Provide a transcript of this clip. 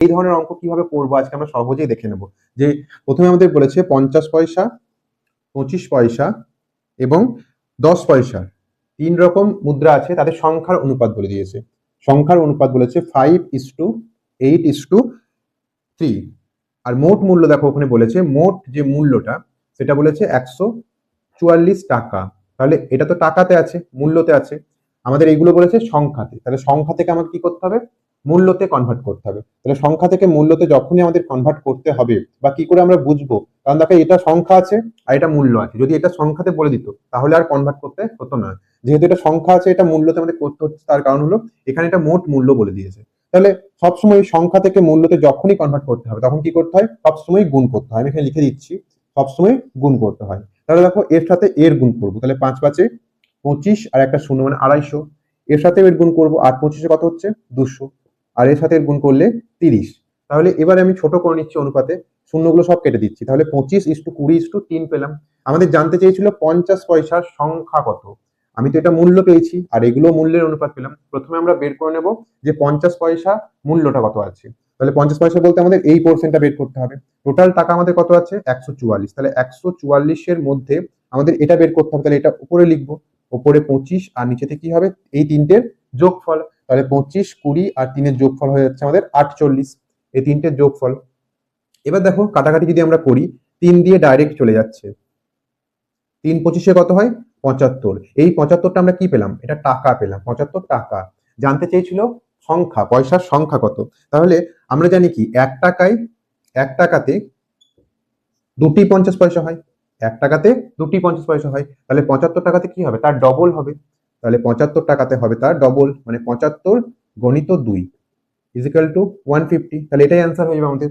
এই ধরনের অঙ্ক কীভাবে করব? আজকে আমরা সহজেই দেখে নেব। যে প্রথমে আমাদের বলেছে পঞ্চাশ পয়সা, পঁচিশ পয়সা এবং দশ পয়সা। তিন রকম মুদ্রা আছে, তাদের সংখ্যার অনুপাত বলে দিয়েছে। সংখ্যার অনুপাত বলেছে five is to eight is to three আর মোট মূল্য দেখো, ওখানে বলেছে মোট যে মূল্যটা, সেটা বলেছে একশো চুয়াল্লিশ টাকা। তাহলে এটা তো টাকাতে আছে, মূল্যতে আছে। আমাদের এইগুলো বলেছে সংখ্যাতে। তাহলে সংখ্যা থেকে আমাকে কি করতে হবে? মূল্যতে কনভার্ট করতে হবে। তাহলে সংখ্যা থেকে মূল্যতে যখনই আমাদের কনভার্ট করতে হবে, বা কি করে আমরা বুঝব? কারণ দেখো, এটা সংখ্যা আছে আর এটা মূল্য আছে। যদি এটা সংখ্যাতে বলে দিত, তাহলে আর কনভার্ট করতে হতো না। যেহেতু এটা সংখ্যা আছে, এটা মূল্যতে আমাদের করতে হচ্ছে, তার কারণ হলো এখানে এটা মোট মূল্য বলে দিয়েছে। তাহলে সবসময় সংখ্যা থেকে মূল্যতে যখনই কনভার্ট করতে হবে, তখন কি করতে হয়? সবসময় গুণ করতে হয়। আমি এখানে লিখে দিচ্ছি, সবসময় গুণ করতে হয়। তাহলে দেখো, এর সাথে এর গুণ করব। তাহলে পাঁচ পাঁচে পঁচিশ আর একটা শূন্য মানে আড়াইশো। এর সাথে এর গুণ করব। আট পঁচিশে কত হচ্ছে? দুশো। আর এর সাথে গুণ করলে তিরিশ। তাহলে এবার আমি ছোট করে নিচ্ছি অনুপাতে, শূন্যগুলো সব কেটে দিচ্ছি। তাহলে পঁচিশ ইস টু কুড়ি ইস টু তিন পেলাম। আমাদের জানতে চেয়েছিল পঞ্চাশ পয়সার সংখ্যা কত। আমি তো এটা মূল্য পেয়েছি, আর এগুলো মূল্যের অনুপাত পেলাম। প্রথমে আমরা বের করে নেব যে পঞ্চাশ পয়সা মূল্যটা কত আছে। তাহলে পঞ্চাশ পয়সা বলতে আমাদের এই পোর্শনটা বের করতে হবে। টোটাল টাকা আমাদের কত আছে? একশো চুয়াল্লিশ। তাহলে একশো চুয়াল্লিশের মধ্যে আমাদের এটা বের করতে হবে। তাহলে এটা উপরে লিখব। উপরে পঁচিশ আর নিচেতে কি হবে? এই তিনটের যোগফল, তাহলে পঁচিশ, কুড়ি আর তিনের যোগফল হয়ে যাচ্ছে আমাদের আটচল্লিশ। এই তিনটের যোগফল। এবার দেখো, কাটাকাটি যদি আমরা করি, তিন দিয়ে ডাইরেক্ট চলে যাচ্ছে। তিন পঁচিশে কত হয়? পঁচাত্তর। এই পঁচাত্তরটা আমরা কি পেলাম? এটা টাকা পেলাম। পঁচাত্তর টাকা। জানতে চেয়েছিল সংখ্যা, পয়সার সংখ্যা কত? তাহলে আমরা জানি কি, এক টাকায়, এক টাকাতে দুটি পঞ্চাশ পয়সা হয়। এক টাকাতে দুটি পঞ্চাশ পয়সা হয়। তাহলে পঁচাত্তর টাকাতে কি হবে? তার ডবল হবে। তাহলে পঁচাত্তর টাকাতে হবে, তার ডবল মানে পঁচাত্তর গণিত দুই ইজিক্যাল টু ওয়ান ফিফটি তাহলে এটাই অ্যান্সার হয়ে যাবে আমাদের।